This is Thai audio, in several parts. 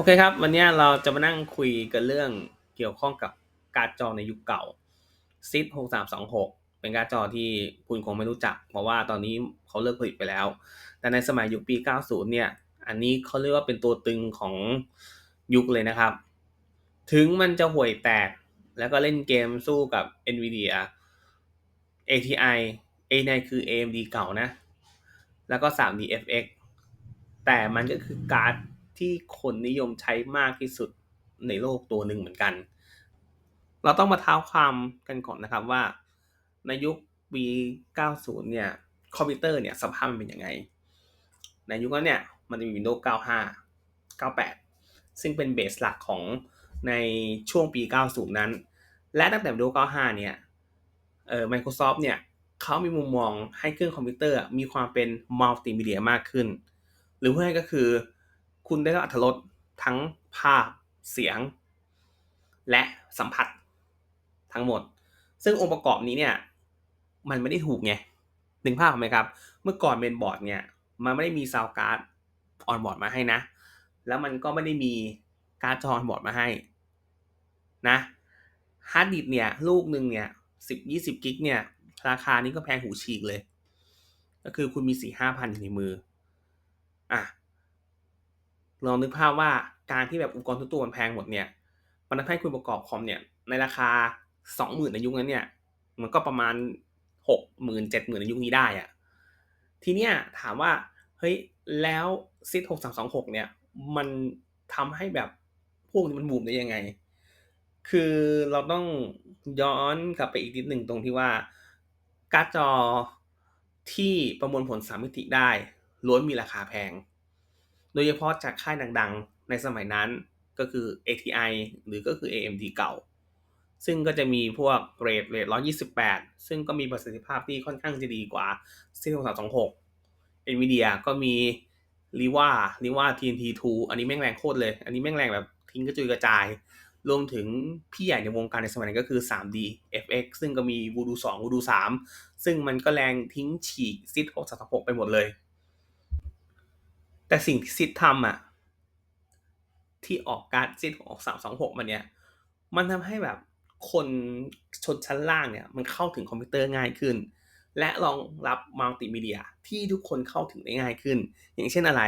โอเคครับ วันนี้เราจะมานั่งคุยกันเรื่องเกี่ยวข้องกับการ์ดจอในยุคเก่า SID 6326เป็นการ์ดจอที่คุณคงไม่รู้จัก เพราะว่าตอนนี้เขาเลิกผลิตไปแล้ว แต่ในสมัยยุคปี 90 เนี่ย อันนี้เขาเรียกว่าเป็นตัวตึงของยุคเลยนะครับ ถึงมันจะห่วยแตก แล้วก็เล่นเกมสู้กับ NVIDIA ATI A9 คือ AMD เก่านะ แล้วก็ 3D FX แต่มันก็คือการ์ด ที่คนนิยมใช้มากที่สุดในโลกตัวหนึ่งเหมือนกัน เราต้องมาเท้าความกันก่อนนะครับว่า ในยุคปี90เนี่ยคอมพิวเตอร์เนี่ยสภาพมันเป็นยังไง ในยุคนั้นเนี่ยมันจะมี Windows 95 98 ซึ่งเป็นเบสหลักของในช่วงปี 90 นั้น และตั้งแต่ Windows 95 เนี่ยเอ่อ Microsoft เนี่ยเขามีมุมมองให้เครื่องคอมพิวเตอร์มีความเป็นมัลติมีเดียมากขึ้น หรือเพื่อก็คือ คุณได้รับอรรถรสทั้งภาพเสียง และสัมผัสทั้งหมด ซึ่งองค์ประกอบนี้เนี่ย มันไม่ได้ถูกไงหนึกภาพไหมครับ เมื่อก่อนเมนบอร์ดเนี่ย มันไม่ได้มีซาวการ์ดออนบอร์ดมาให้นะ แล้วมันก็ไม่ได้มีการ์ดจอออนบอร์ดมาให้นะฮาร์ดดิสเนี่ย ลูกหนึ่งเนี่ยสิบยี่สิบกิกเนี่ย ราคานี้ก็แพงหูฉีกเลย ก็คือคุณมีสี่ห้าพันอยู่ในมือ อะ ลองนึกภาพว่าการที่แบบอุปกรณ์ทุกตัวมันแพงหมดเนี่ย มันทำให้คุณประกอบคอมเนี่ย ในราคาสองหมื่นในยุคนั้นเนี่ย มันก็ประมาณหกหมื่นเจ็ดหมื่นในยุคนี้ได้อะทีเนี้ยถามว่าเฮ้ยแล้วซิทหกสามสองหกเนี่ย มันทำให้แบบพวกนี้มันบูมได้ยังไง คือเราต้องย้อนกลับไปอีกนิดหนึ่งตรงที่ว่าการ์ดจอที่ประมวลผลสามมิติได้ล้วนมีราคาแพง โดยเฉพาะจากค่ายดังๆ ในสมัยนั้นก็คือ ATI หรือก็คือ AMD เก่า ซึ่งก็จะมีพวกเรทเรท128 ซึ่งก็มีประสิทธิภาพที่ค่อนข้างจะดีกว่า4326 NVIDIA ก็มี Riva Riva TNT2 อันนี้แม่งแรงโคตรเลย อันนี้แม่งแรงแบบทิ้งกระจุยกระจาย รวมถึงพี่ใหญ่ในวงการในสมัยนั้นก็คือ 3D FX ซึ่งก็มี Voodoo 2 Voodoo 3 ซึ่งมันก็แรงทิ้งฉีกซิด636 ไปหมดเลย แต่สิ่งที่ซิดทำอะที่ออกการซิดออก326มาเนี่ยมันทำให้แบบคนชนชั้นล่างเนี่ยมันเข้าถึงคอมพิวเตอร์ง่ายขึ้น และรองรับมัลติมีเดียที่ทุกคนเข้าถึงได้ง่ายขึ้น อย่างเช่นอะไร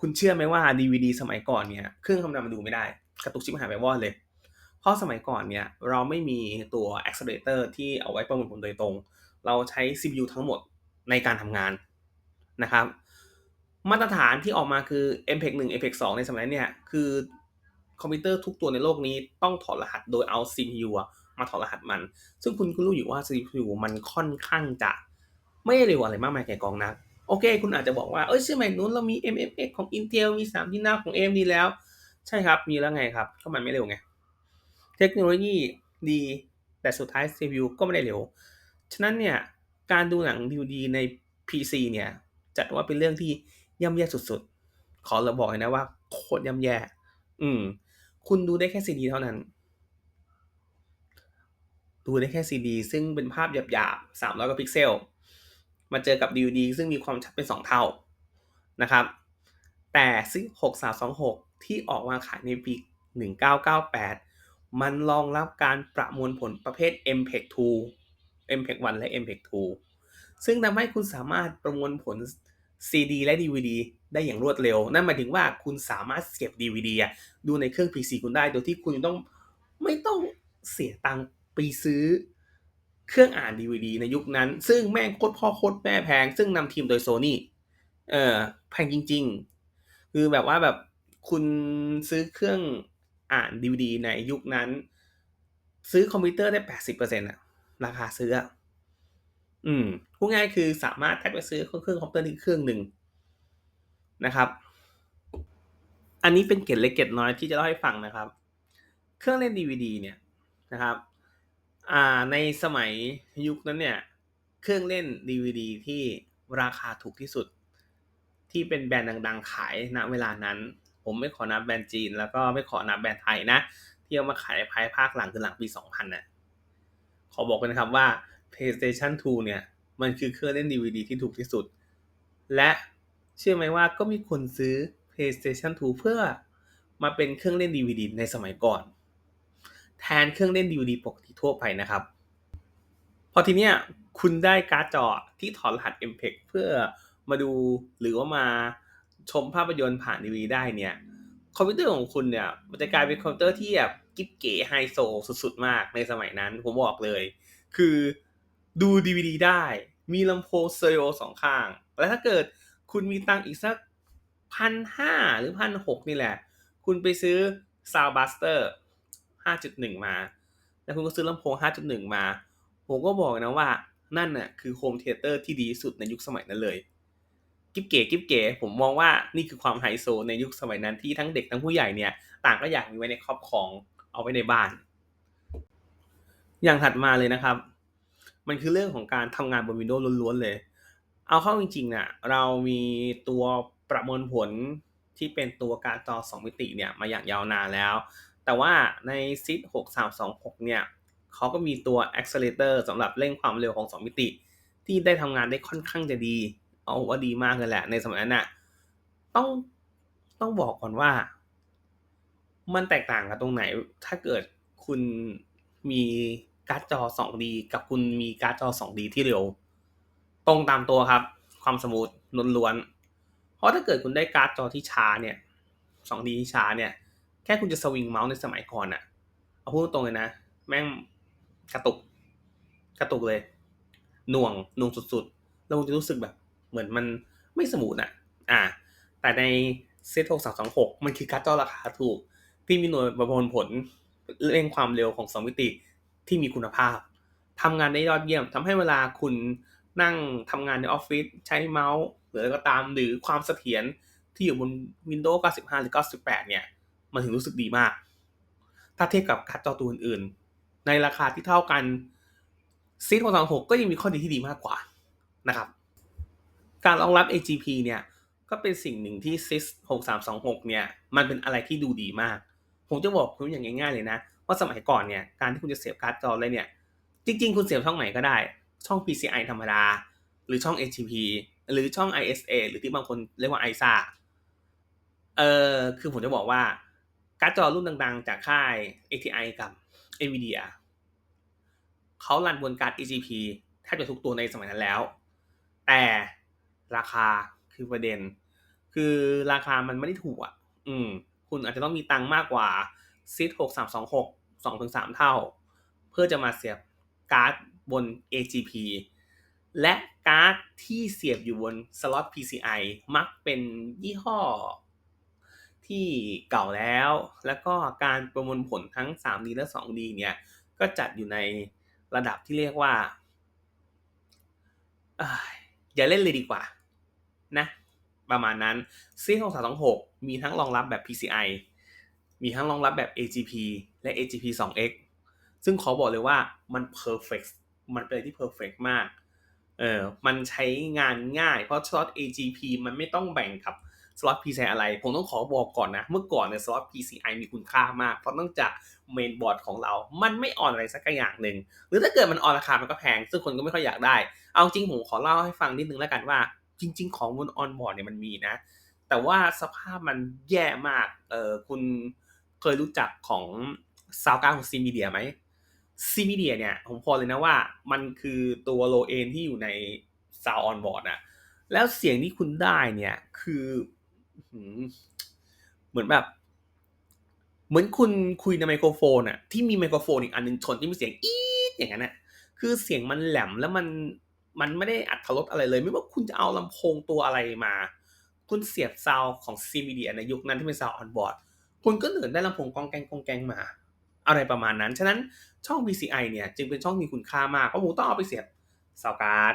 คุณเชื่อไหมว่า DVD สมัยก่อนเนี่ยเครื่องคำนวณมันดูไม่ได้ กระตุกชิบหายไปวอดเลย เพราะสมัยก่อนเนี่ยเราไม่มีตัว accelerator ที่เอาไว้ประมวลผลโดยตรง เราใช้ CPU ทั้งหมดในการทำงานนะครับ มาตรฐานที่ออกมาคือ MPEG 1 MPEG 2 ในสมัยนั้นเนี่ยคือคอมพิวเตอร์ทุกตัวในโลกนี้ต้องถอดรหัสโดยเอา CPU มาถอดรหัสมัน ซึ่งคุณคุณรู้อยู่ว่า CPU มันค่อนข้างจะ ไม่เร็วอะไรมากมายแก่กองนัก โอเค คุณอาจจะบอกว่า เอ้ยสมัยนู้นเรามี MFX ของ Intel มี3ที่หน้าของ AMD แล้ว ใช่ครับ มีแล้วไงครับ ก็มันไม่เร็วไง เทคโนโลยีดี แต่สุดท้าย CPU ก็ไม่ได้เร็ว ฉะนั้นเนี่ย การดูหนัง DVD ใน PC เนี่ย จัดว่าเป็นเรื่องที่ ย่ำแย่สุดๆ ขอเราบอกเลยนะว่าโคตรย่ำแย่ อืม คุณดูได้แค่ซีดีเท่านั้น ดูได้แค่ซีดีซึ่งเป็นภาพหยาบๆ300กว่าพิกเซล มาเจอกับ DVD ซึ่งมีความชัดเป็น2เท่านะครับ แต่ซึ่ง6326ที่ออกมาขายในปี1998มันรองรับการประมวลผลประเภท MPEG 2 MPEG 1 และ MPEG 2 ซึ่งทำให้คุณสามารถประมวลผล CD และ DVD ได้อย่างรวดเร็ว นั่นหมายถึงว่าคุณสามารถเก็บ DVD อะดูในเครื่อง PC คุณได้ โดยที่คุณต้องไม่ต้องเสียตังค์ไปซื้อเครื่องอ่าน DVD ในยุคนั้น ซึ่งแม่งโคตรพ่อโคตรแม่แพง ซึ่งนำทีมโดย Sony เออแพงจริง ๆ คือแบบว่าแบบคุณซื้อเครื่องอ่าน DVD ในยุคนั้น ซื้อคอมพิวเตอร์ได้80%อะราคาซื้ออะอืม พูดง่ายคือสามารถแท็กไปซื้อเครื่องคอมพิวเตอร์ที่เครื่องหนึ่งนะครับ อันนี้เป็นเกร็ดเล็กเกร็ดน้อยที่จะเล่าให้ฟังนะครับ เครื่องเล่น DVD เนี่ยนะครับในสมัยยุคนั้นเนี่ย เครื่องเล่น DVD ที่ราคาถูกที่สุด ที่เป็นแบรนด์ดัง ๆ ขายณเวลานั้น ผมไม่ขอนับแบรนด์จีน แล้วก็ไม่ขอนับแบรนด์ไทยนะ ที่เอามาขายภายภาคหลังคือหลังปี 2000น่ะขอบอกกันนะครับว่า PlayStation 2 เนี่ย มันคือเครื่องเล่น DVD ที่ถูกที่สุด และเชื่อไหมว่าก็มีคนซื้อ PlayStation 2 เพื่อมาเป็นเครื่องเล่น DVD ในสมัยก่อน แทนเครื่องเล่น DVD ปกติทั่วไปนะครับ พอทีเนี้ยคุณได้การ์ดจอที่ถอดรหัส MPEG เพื่อมาดูหรือว่ามาชมภาพยนตร์ผ่าน DVD ได้เนี่ยคอมพิวเตอร์ของคุณเนี่ยมันจะกลายเป็นคอมพิวเตอร์ที่แบบกิ๊บเก๋ไฮโซสุดๆ มากในสมัยนั้นผมบอกเลย คือ ดู DVD ได้ มีลำโพงสเตอริโอสองข้าง แล้วถ้าเกิดคุณมีตังอีกสักพันห้าหรือพันหกนี่แหละ คุณไปซื้อ Soundbuster 5.1 มา แล้วคุณก็ซื้อลำโพง 5.1 มา ผมก็บอกนะว่านั่นน่ะคือโฮมเทเตอร์ที่ดีสุดในยุคสมัยนั้นเลย กิ๊บเก๋กิ๊บเก๋ผมมองว่านี่คือความไฮโซในยุคสมัยนั้นที่ทั้งเด็กทั้งผู้ใหญ่เนี่ย ต่างก็อยากมีไว้ในครอบครองเอาไว้ในบ้าน อย่างถัดมาเลยนะครับ มันคือเรื่องของการทำงานบน Windows ล้วนๆเลย เอาเข้าจริงๆน่ะเรามีตัวประมวลผลที่เป็นตัวการ์ดจอ2มิติเนี่ยมาอย่างยาวนานแล้ว แต่ว่าใน SID 6326 เนี่ยเขาก็มีตัว accelerator สำหรับเร่งความเร็วของ 2 มิติ ที่ได้ทำงานได้ค่อนข้างจะดี เอาว่าดีมากเลยแหละในสมัยนั้นน่ะต้องต้องบอกก่อนว่า มันแตกต่างกันตรงไหนถ้าเกิดคุณมี การ์ดจอ 2D กับคุณมีการ์ดจอ 2D ที่เร็ว ตรงตามตัวครับ ความสมูทล้วนๆ เพราะถ้าเกิดคุณได้การ์ดจอที่ช้าเนี่ย 2D ที่ช้าเนี่ย แค่คุณจะสวิงเมาส์ในสมัยก่อนอะเอาพูดตรงเลยนะ แม่งกระตุก กระตุกเลย หน่วงหน่วงสุดๆ แล้วคุณจะรู้สึกแบบ เหมือนมันไม่สมูทอะอ่า แต่ในเซต6326มันคือการ์ดจอราคาถูก ที่มีหน่วยประมวลผลเร่งความเร็วของ2มิติ ที่มีคุณภาพทำงานได้ยอดเยี่ยมทำให้เวลาคุณนั่งทำงานในออฟฟิศใช้เมาส์หรืออะไรก็ตามหรือความเสถียรที่อยู่บน Windows 95 หรือ 98 เนี่ย มันถึงรู้สึกดีมาก ถ้าเทียบกับการ์ดจอตัวอื่นๆ ในราคาที่เท่ากันซี626ก็ยังมีข้อดีที่ดีมากกว่านะครับ การรองรับ AGP เนี่ย ก็เป็นสิ่งหนึ่งที่ SIS 6326 เนี่ย มันเป็นอะไรที่ดูดีมาก ผมจะบอกคุณอย่างง่ายๆเลยนะ ว่าสมัยก่อนเนี่ยการที่คุณจะเสียบการ์ดจออะไรเนี่ย จริง ๆ คุณเสียบช่องไหนก็ได้ ช่อง PCI ธรรมดา หรือช่อง AGP หรือช่อง ISA หรือที่บางคนเรียกว่า ISA เออคือผมจะบอกว่าการ์ดจอรุ่นดัง ๆ จากค่าย ATI กับ NVIDIA เขารันบนการ์ด EGP แทบจะทุกตัวในสมัยนั้นแล้ว แต่ราคาคือประเด็น คือราคามันไม่ได้ถูกอะ อืม คุณอาจจะต้องมีตังค์มากกว่า ซิดหกสามสองหกสองถึงสามเท่า เพื่อจะมาเสียบการ์ดบน AGP และการ์ดที่เสียบอยู่บนสล็อต PCI มักเป็นยี่ห้อที่เก่าแล้ว แล้วก็การประมวลผลทั้ง 3D และ 2D เนี่ย ก็จัดอยู่ในระดับที่เรียกว่า อย่าเล่นเลยดีกว่า นะ ประมาณนั้นซีของ326 มีทั้งรองรับแบบ PCI มีทั้งรองรับแบบ AGP และ AGP 2X ซึ่งขอบอกเลยว่ามัน perfect มันเป็นอะไรที่ perfect มาก เออมันใช้งานง่ายเพราะสล็อต AGP มันไม่ต้องแบ่งกับสล็อต PCI อะไร ผมต้องขอบอกก่อนนะ เมื่อก่อนเนี่ยสล็อต PCI มีคุณค่ามาก เพราะนอกจากเมนบอร์ดของเรา มันไม่อ่อนอะไรสักอย่างหนึ่ง หรือถ้าเกิดมันอ่อนราคา มันก็แพง ซึ่งคนก็ไม่ค่อยอยากได้ เอาจริงผมขอเล่าให้ฟังนิดนึงแล้วกันว่า จริง ๆ ของบนออนบอร์ดเนี่ยมันมีนะ แต่ว่าสภาพมันแย่มาก เออคุณ เคยรู้จักของซาวการ์ของซีมีเดียไหมซีมีเดียเนี่ยผมพอเลยนะว่ามันคือตัวโลเอนที่อยู่ในซาวออนบอร์ดอะแล้วเสียงที่คุณได้เนี่ยคือเหมือนแบบ เหมือนคุณคุยในไมโครโฟนอะที่มีไมโครโฟนอีกอันนึงชนที่มีเสียงอีดอย่างนั้นอะคือเสียงมันแหลมแล้วมันมันไม่ได้อัดทรสอะไรเลย ไม่ว่าคุณจะเอาลำโพงตัวอะไรมา คุณเสียบซาวของซีมีเดียในยุคนั้นที่เป็นซาวออนบอร์ด คุณก็เหนือได้ลำโพงกองแกงกองแกงมา อะไรประมาณนั้น ฉะนั้นช่อง PCI เนี่ยจึงเป็นช่องมีคุณค่ามาก เพราะผมต้องเอาไปเสียบซาวการ์ด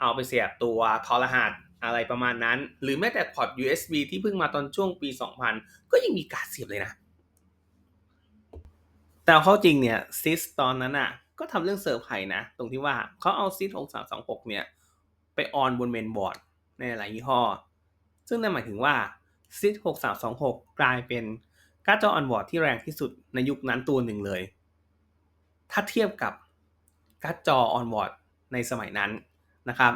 เอาไปเสียบตัวทอรหัสอะไรประมาณนั้น หรือแม้แต่พอร์ต USB ที่เพิ่งมาตอนช่วงปี 2000 ก็ยังมีการเสียบเลยนะ แต่เข้าจริงเนี่ยซิสตอนนั้นอะก็ทำเรื่องเซอร์ไพรส์นะ ตรงที่ว่าเขาเอาซิส6326 เนี่ย ไปออนบนเมนบอร์ดในหลายยี่ห้อ ซึ่งนั่นหมายถึงว่าซิส6326 กลายเป็น การ์ดจอออนบอร์ดที่แรงที่สุดในยุคนั้นตัวหนึ่งเลย ถ้าเทียบกับการ์ดจอออนบอร์ดในสมัยนั้นนะครับ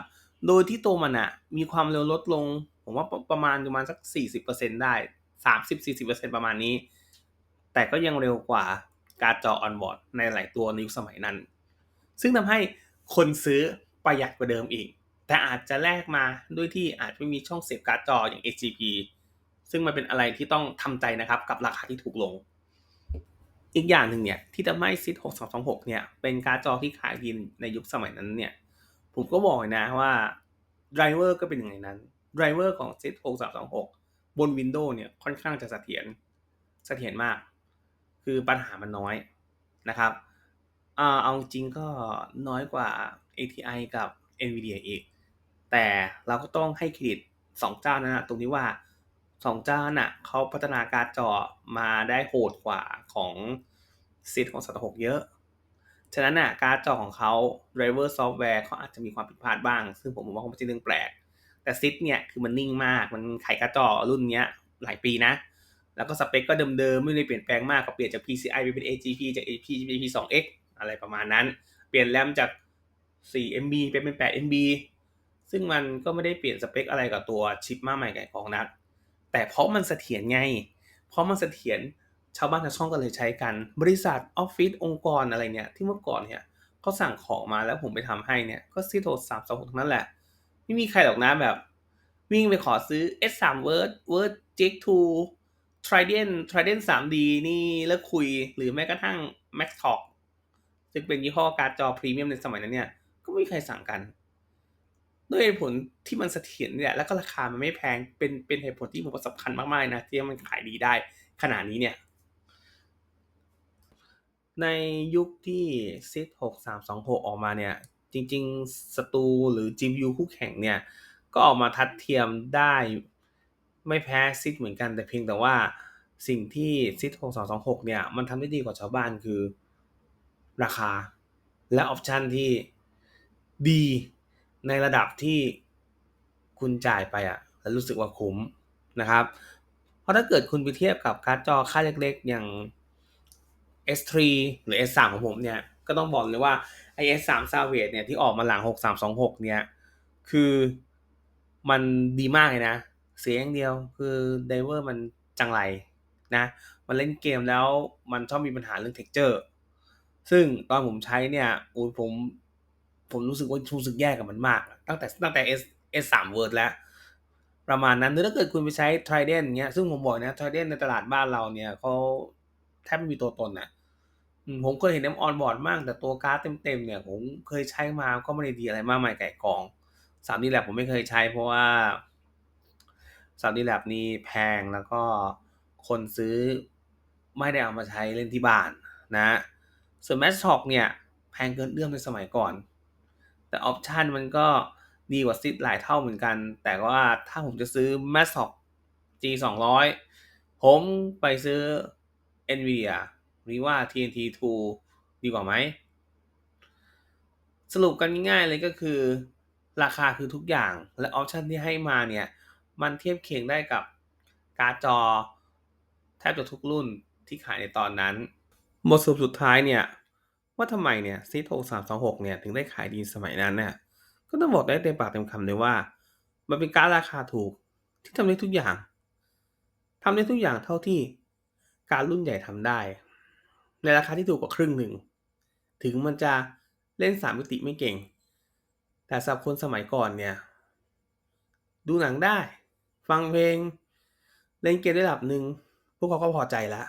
โดยที่ตัวมันอะมีความเร็วลดลง ผมว่าประมาณประมาณสัก 40%ได้ 30-40%ประมาณนี้ แต่ก็ยังเร็วกว่าการ์ดจอออนบอร์ดในหลายตัวในยุคสมัยนั้น ซึ่งทำให้คนซื้อประหยัดกว่าเดิมอีก แต่อาจจะแลกมาด้วยที่อาจไม่มีช่องเสียบการ์ดจออย่าง HGP ซึ่งมันเป็นอะไรที่ต้องทำใจนะครับกับราคาที่ถูกลง อีกอย่างหนึ่งเนี่ยที่ทำให้ซิท6226เนี่ยเป็นการ์ดจอที่ขายดีในยุคสมัยนั้นเนี่ยผมก็บอกนะว่าไดรเวอร์ก็เป็นอย่างนั้นไดรเวอร์ของซิท6326บน Windows เนี่ยค่อนข้างจะเสถียรเสถียรมาก คือปัญหามันน้อยนะครับเอาจริงก็น้อยกว่า ATI กับ NVIDIA อีก แต่เราก็ต้องให้เครดิตสองเจ้านั้นนะตรงที่ว่า สองเจ้าน่ะเขาพัฒนาการ์ดจอมาได้โหดกว่าของซิทของสัตหกเยอะ ฉะนั้นน่ะการ์ดจอของเขา driver software เขาอาจจะมีความผิดพลาดบ้าง ซึ่งผมว่าคงไม่ใช่เรื่องแปลก แต่ซิทเนี่ยคือมันนิ่งมาก มันขายการ์ดจอรุ่นเนี้ยหลายปีนะ แล้วก็สเปคก็เดิมๆ ไม่ได้เปลี่ยนแปลงมากก็เปลี่ยนจาก PCI ไปเป็น AGP จาก AGP เป็น P2X อะไรประมาณนั้น เปลี่ยนแรมจาก 4MB ไปเป็น 8MB ซึ่งมันก็ไม่ได้เปลี่ยนสเปคอะไรกับตัวชิปมากมายไก่กองนัก แต่เพราะมันเสถียรไง เพราะมันเสถียรชาวบ้านชาวช่องก็เลยใช้กัน บริษัทออฟฟิศองค์กรอะไรเนี่ยที่เมื่อก่อนเนี่ยเขาสั่งของมาแล้วผมไปทำให้เนี่ยก็ซีโทสามสองหกนั่นแหละ ไม่มีใครหรอกนะแบบ วิ่งไปขอซื้อ S3 Word Word J2 Trident Trident 3D นี่แล้วคุยหรือแม้กระทั่ง Max Talk ซึ่งเป็นยี่ห้อการ์ดจอพรีเมียมในสมัยนั้นเนี่ยก็ไม่มีใครสั่งกัน ด้วยเหตุผลที่มันเสถียรเนี่ยแล้วก็ราคามันไม่แพงเป็นเป็นเหตุผลที่ผมว่าสำคัญมากๆนะที่มันขายดีได้ขนาดนี้เนี่ย ในยุคที่ซิท6326 ออกมาเนี่ย จริงๆสตูหรือ GPU คู่แข่งเนี่ย ก็ออกมาทัดเทียมได้ไม่แพ้ซิทเหมือนกันแต่เพียงแต่ว่าสิ่งที่ซิท6226 เนี่ย มันทำได้ดีกว่าชาวบ้านคือราคาและออปชันที่ดี ในระดับที่คุณจ่ายไปอะแล้วรู้สึกว่าคุ้มนะครับ เพราะถ้าเกิดคุณไปเทียบกับการ์ดจอค่าเล็กๆ อย่าง S3 หรือ S3 ของผมเนี่ยก็ต้องบอกเลยว่าไอ S3 Savage เนี่ยที่ออกมาหลัง 6326 เนี่ย คือมันดีมากเลยนะ เสียอย่างเดียวคือไดเวอร์มันจังไรนะ มันเล่นเกมแล้วมันชอบมีปัญหาเรื่อง texture ซึ่งตอนผมใช้เนี่ยอ้ยผม ผมรู้สึกว่ารู้สึกแย่กับมันมาก ตั้งแต่ตั้งแต่ S S3 Word แล้ว ประมาณนั้นหรือถ้าเกิดคุณไปใช้ Trident เงี้ยซึ่งผมบอกนะ Trident ในตลาดบ้านเราเนี่ยเขาแทบไม่มีตัวตนนะผมเคยเห็นน้ำออนบอร์ดมากแต่ตัวการ์ดเต็มๆเนี่ยผมเคยใช้มาก็ไม่ได้ดีอะไรมากมายไก่กองสามดีแลบผมไม่เคยใช้เพราะว่าสามดีแลบนี่แพงแล้วก็คนซื้อไม่ได้เอามาใช้เล่นที่บ้านนะส่วน Match Talk เนี่ยแพงเกินเอื้อมในสมัยก่อน แต่ออปชันมันก็ดีกว่าซิทหลายเท่าเหมือนกัน แต่ว่าถ้าผมจะซื้อ Match Talk G 200ผมไปซื้อ Nvidia หรือว่า TNT 2 ดีกว่าไหม สรุปกันง่ายๆเลยก็คือ ราคาคือทุกอย่างและออปชันที่ให้มาเนี่ย มันเทียบเคียงได้กับการ์ดจอ แทบจะทุกรุ่นที่ขายในตอนนั้น บทสรุปสุดท้ายเนี่ย ว่าทำไมเนี่ยซีโทสามสองหกเนี่ยถึงได้ขายดีสมัยนั้นเนี่ยก็ต้องบอกได้เต็มปากเต็มคำเลยว่า มันเป็นการราคาถูกที่ทำได้ทุกอย่างทำได้ทุกอย่างเท่าที่การรุ่นใหญ่ทำได้ ในราคาที่ถูกกว่าครึ่งหนึ่ง ถึงมันจะเล่นสามมิติไม่เก่ง แต่สำหรับคนสมัยก่อนเนี่ย ดูหนังได้ ฟังเพลง เล่นเกมได้ระดับหนึ่งพวกเขาก็พอใจแล้ว